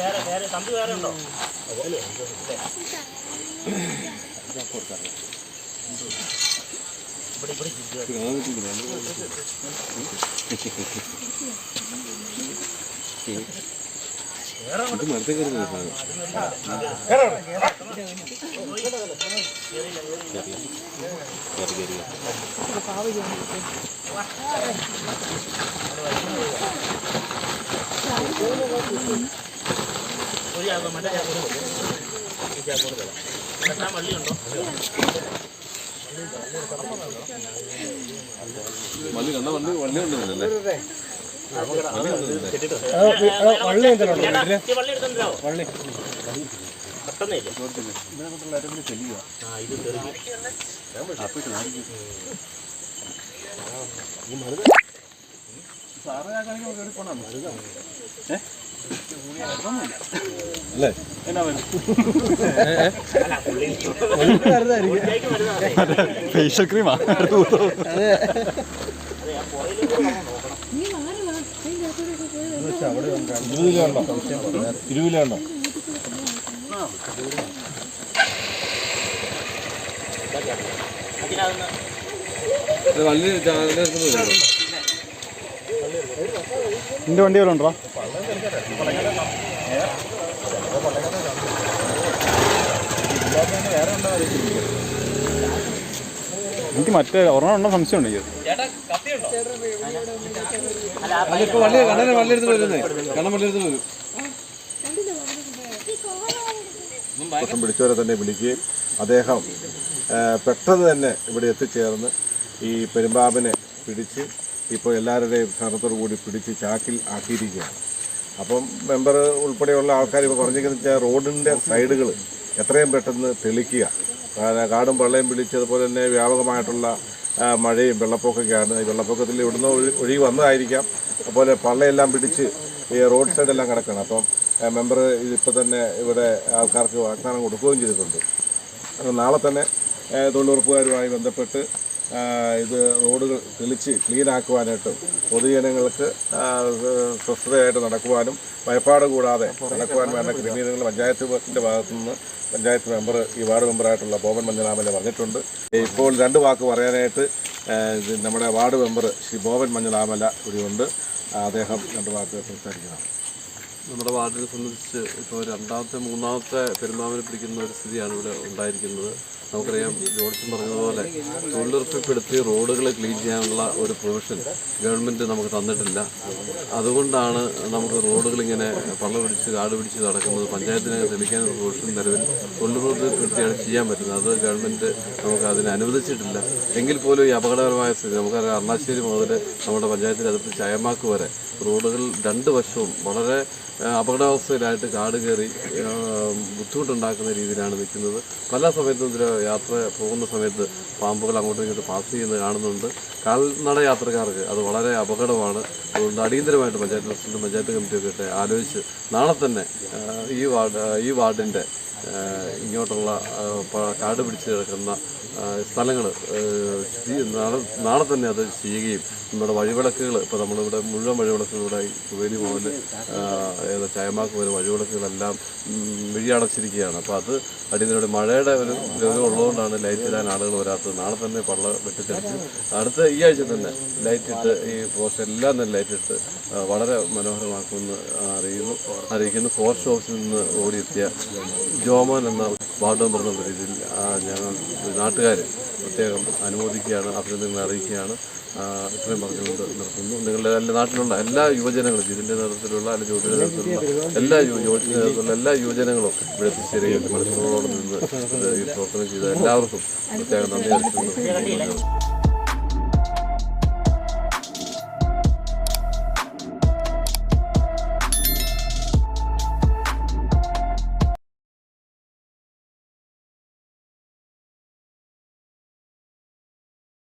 വേറെ വേറെ തമ്പി വേറെ ഉണ്ടോ ഇവിടെ ഇവിടെ ഇരിക്കുക. ഇത് മരത്തിൽ കയറുന്ന സാധനം വള്ളി കണ്ട വണ്ടി വണ്ടി ഉണ്ടെന്നല്ലേ വള്ളി ഈ വള്ളി എടുത്തോ വള്ളി പെട്ടെന്നേ ആ ഇത്. ഫേഷ്യൽ ക്രീമാ അതെ അകത്തോട്ടൊക്കെ പോയി ഇരുവിലുണ്ടോ അതിനകത്ത് വള്ളി ചാകലെടുക്കുന്നത് നിന്റെ വണ്ടി വല്ലതും ഉണ്ടോ? എനിക്ക് മറ്റേ ഒരെണ്ണം ഉണ്ടോ സംശയം ഉണ്ട് അതിപ്പോ വള്ളി കണ്ണനെ വള്ളി എടുത്ത് വരുന്നേ. കണ്ണൻ വള്ളി എടുത്ത് വരും. ദിവസം പിടിച്ചവരെ തന്നെ വിളിക്കുകയും അദ്ദേഹം പെട്ടെന്ന് തന്നെ ഇവിടെ എത്തിച്ചേർന്ന് ഈ പെരുമ്പാമ്പിനെ പിടിച്ച് ഇപ്പോൾ എല്ലാവരുടെയും സഹനത്തോടു കൂടി പിടിച്ച് ചാക്കിൽ ആക്കിയിരിക്കുകയാണ്. അപ്പം മെമ്പർ ഉൾപ്പെടെയുള്ള ആൾക്കാർ ഇപ്പോൾ പറഞ്ഞിരിക്കുന്നത് വെച്ചാൽ റോഡിന്റെ സൈഡുകൾ എത്രയും പെട്ടെന്ന് തെളിക്കുക. കാടും പള്ളയും പിടിച്ച് അതുപോലെ തന്നെ വ്യാപകമായിട്ടുള്ള മഴയും വെള്ളപ്പൊക്കമൊക്കെയാണ്. ഈ വെള്ളപ്പൊക്കത്തിൽ ഇവിടുന്ന് ഒഴി- വന്നതായിരിക്കാം. അതുപോലെ പള്ളയെല്ലാം പിടിച്ച് ഈ റോഡ് സൈഡെല്ലാം കിടക്കണം. അപ്പം മെമ്പർ ഇതിപ്പോൾ തന്നെ ഇവിടെ ആൾക്കാർക്ക് വാഗ്ദാനം കൊടുക്കുകയും ചെയ്തിട്ടുണ്ട്. നാളെ തന്നെ തൊഴിലുറപ്പുകാരുമായി ബന്ധപ്പെട്ട് ഇത് റോഡുകൾ തെളിച്ച് ക്ലീനാക്കുവാനായിട്ടും പൊതുജനങ്ങൾക്ക് സ്വസ്ഥതയായിട്ട് നടക്കുവാനും ഭയപ്പാട് കൂടാതെ നടക്കുവാൻ വേണ്ട ക്രമീകരണങ്ങൾ പഞ്ചായത്തിന്റെ ഭാഗത്തു നിന്ന് പഞ്ചായത്ത് മെമ്പർ ഈ വാർഡ് മെമ്പറായിട്ടുള്ള ബോബൻ മഞ്ഞനാമല പറഞ്ഞിട്ടുണ്ട്. ഇപ്പോൾ രണ്ട് വാക്ക് പറയാനായിട്ട് നമ്മുടെ വാർഡ് മെമ്പർ ശ്രീ ബോബൻ മഞ്ഞനാമല ഇവിടെയുണ്ട് അദ്ദേഹം രണ്ട് വാക്ക് സംസാരിക്കണം. നമ്മുടെ വാർഡിനെ സംബന്ധിച്ച് ഇപ്പോൾ രണ്ടാമത്തെ മൂന്നാമത്തെ പെരുമാവിനെ പിടിക്കുന്ന ഒരു സ്ഥിതിയാണ് ഇവിടെ ഉണ്ടായിരിക്കുന്നത്. നമുക്കറിയാം ജോൺസൺ പറഞ്ഞതുപോലെ തൊഴിലുറപ്പിപ്പെടുത്തി റോഡുകൾ ക്ലീൻ ചെയ്യാനുള്ള ഒരു പ്രൊവിഷൻ ഗവൺമെന്റ് നമുക്ക് തന്നിട്ടില്ല. അതുകൊണ്ടാണ് നമുക്ക് റോഡുകൾ ഇങ്ങനെ പള്ള പിടിച്ച് കാട് പിടിച്ച് നടക്കുന്നത്. പഞ്ചായത്തിന് തെളിയിക്കാൻ ഒരു പ്രൊവിഷൻ നിലവിൽ തൊഴിലുറപ്പിപ്പെടുത്തിയാണ് ചെയ്യാൻ പറ്റുന്നത്. അത് ഗവൺമെന്റ് നമുക്ക് അതിനെ അനുവദിച്ചിട്ടില്ല. എങ്കിൽ പോലും ഈ അപകടകരമായ സ്ഥിതി നമുക്കറിയാം അണ്ണാശ്ശേരി മുതൽ നമ്മുടെ പഞ്ചായത്തിന്റെ അതിർത്തി ചയമാക്ക് വരെ റോഡുകൾ രണ്ട് വശവും വളരെ അപകടാവസ്ഥയിലായിട്ട് കാട് കയറി ബുദ്ധിമുട്ടുണ്ടാക്കുന്ന രീതിയിലാണ് നിൽക്കുന്നത്. പല സമയത്തും ഇതിൽ യാത്ര പോകുന്ന സമയത്ത് പാമ്പുകൾ അങ്ങോട്ടും ഇങ്ങോട്ടും പാസ് ചെയ്യുന്നത് കാണുന്നുണ്ട്. കാൽനട യാത്രക്കാർക്ക് അത് വളരെ അപകടമാണ്. അതുകൊണ്ട് അടിയന്തരമായിട്ട് പഞ്ചായത്ത് പ്രസിഡന്റ് പഞ്ചായത്ത് കമ്മിറ്റിയൊക്കെ ആലോചിച്ച് നാളെ തന്നെ ഈ വാർഡ് ഈ വാർഡിന്റെ ഇങ്ങോട്ടുള്ള കാട് പിടിച്ച് കിടക്കുന്ന സ്ഥലങ്ങൾ നാളെ തന്നെ അത് ചെയ്യുകയും നമ്മുടെ വഴിവിളക്കുകൾ ഇപ്പോൾ നമ്മളിവിടെ മുഴുവൻ വഴിവിളക്കുകളിലൂടെ കുവേലി മുതൽ ഏത് ചായമാക്ക് വരെ വഴിവിളക്കുകളെല്ലാം വിഴിയടച്ചിരിക്കുകയാണ് അപ്പോൾ അത് അടിയന്തരയുടെ മഴയുടെ ഒരു ഗൗരവം ഉള്ളതുകൊണ്ടാണ് ലൈറ്റ് ഇടാൻ ആളുകൾ വരാത്തത്. നാളെ തന്നെ പള്ള വെട്ടിത്തെടുത്ത് അടുത്ത ഈ ആഴ്ച തന്നെ ലൈറ്റ് ഇട്ട് ഈ പോസ്റ്റ് എല്ലാം തന്നെ ലൈറ്റ് ഇട്ട് വളരെ മനോഹരമാക്കുമെന്ന് അറിയുന്നു അറിയിക്കുന്നു. ഫോറസ്റ്റ് ഓഫീസിൽ നിന്ന് ഓടിയെത്തിയ ജോമോൻ എന്ന വാർഡ് മെമ്പർ രീതിയിൽ ഞങ്ങൾ നാട്ടുകാർ പ്രത്യേകം അനുമോദിക്കുകയാണ് അഭിനന്ദനങ്ങൾ അറിയിക്കുകയാണ് ഇത്രയും പറഞ്ഞുകൊണ്ട് നിർത്തുന്നു. നിങ്ങളുടെ എല്ലാ നാട്ടിലുള്ള എല്ലാ യുവജനങ്ങളും ഇതിന്റെ നേതൃത്വത്തിലുള്ള അല്ലെങ്കിൽ ജോലിയുടെ നേതൃത്വത്തിലുള്ള എല്ലാ യു ജ്യോതിയുടെ നേതൃത്വത്തിലുള്ള എല്ലാ യുവജനങ്ങളും ഇവിടെ എത്തിച്ചേരുകയും മണിക്കൂറുകളോട് നിന്ന് ഈ പ്രവർത്തനം ചെയ്ത എല്ലാവർക്കും പ്രത്യേകം നന്ദി അറിയിക്കുന്നു.